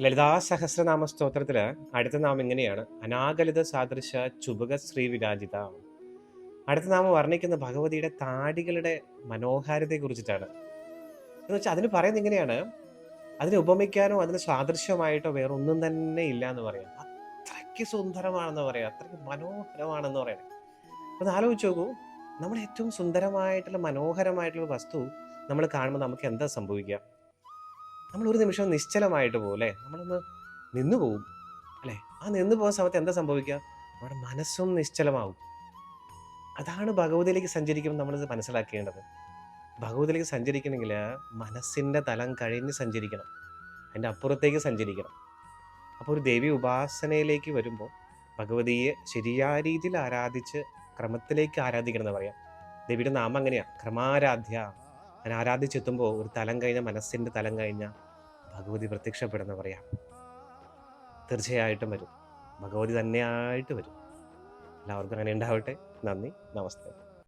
ലളിതാ സഹസ്രനാമ സ്തോത്രത്തിൽ അടുത്ത നാമം ഇങ്ങനെയാണ്. അനാഗലിത സാദൃശ ചുബക ശ്രീ വിരാജിത അടുത്ത നാമം വർണിക്കുന്ന ഭഗവതിയുടെ താടികളുടെ മനോഹാരിതയെ കുറിച്ചിട്ടാണ്. എന്ന് വെച്ചാൽ അതിന് പറയുന്നത് ഇങ്ങനെയാണ്. അതിനെ ഉപമിക്കാനോ അതിന് സാദൃശ്യമായിട്ടോ വേറെ ഒന്നും തന്നെ ഇല്ല എന്ന് പറയാം. അത്രയ്ക്ക് സുന്ദരമാണെന്ന് പറയാം. അത്രയ്ക്ക് മനോഹരമാണെന്ന് പറയണം അപ്പൊ ആലോചിച്ച് നോക്കൂ. നമ്മൾ ഏറ്റവും സുന്ദരമായിട്ടുള്ള മനോഹരമായിട്ടുള്ള വസ്തു നമ്മൾ കാണുമ്പോൾ നമുക്ക് എന്താ സംഭവിക്കുക? നമ്മൾ ഒരു നിമിഷം നിശ്ചലമായിട്ട് പോകും അല്ലേ? നമ്മളൊന്ന് നിന്നു പോകും അല്ലേ? ആ നിന്നു പോകുന്ന സമയത്ത് എന്താ സംഭവിക്കുക? നമ്മുടെ മനസ്സും നിശ്ചലമാവും. അതാണ് ഭഗവതിയിലേക്ക് സഞ്ചരിക്കുമ്പോൾ നമ്മൾ മനസ്സിലാക്കേണ്ടത്. ഭഗവതിയിലേക്ക് സഞ്ചരിക്കണമെങ്കിൽ മനസ്സിന്റെ തലം കഴിഞ്ഞ് സഞ്ചരിക്കണം. അതിന്റെ അപ്പുറത്തേക്ക് സഞ്ചരിക്കണം. അപ്പോൾ ഒരു ദേവി ഉപാസനയിലേക്ക് വരുമ്പോൾ ഭഗവതിയെ ശരിയായ രീതിയിൽ ആരാധിച്ച് ക്രമത്തിലേക്ക് ആരാധിക്കണം എന്ന് പറയാം. ദേവിയുടെ നാമം അങ്ങനെയാണ് ക്രമാരാധ്യ ഞാൻ ആരാധിച്ചെത്തുമ്പോൾ ഒരു തലം കഴിഞ്ഞ മനസ്സിന്റെ തലം കഴിഞ്ഞ ഭഗവതി പ്രത്യക്ഷപ്പെടുന്ന പറയാം. തീർച്ചയായിട്ടും വരും. ഭഗവതി തന്നെയായിട്ട് വരും. എല്ലാവർക്കും അങ്ങനെ ഉണ്ടാവട്ടെ. നന്ദി. നമസ്തേ.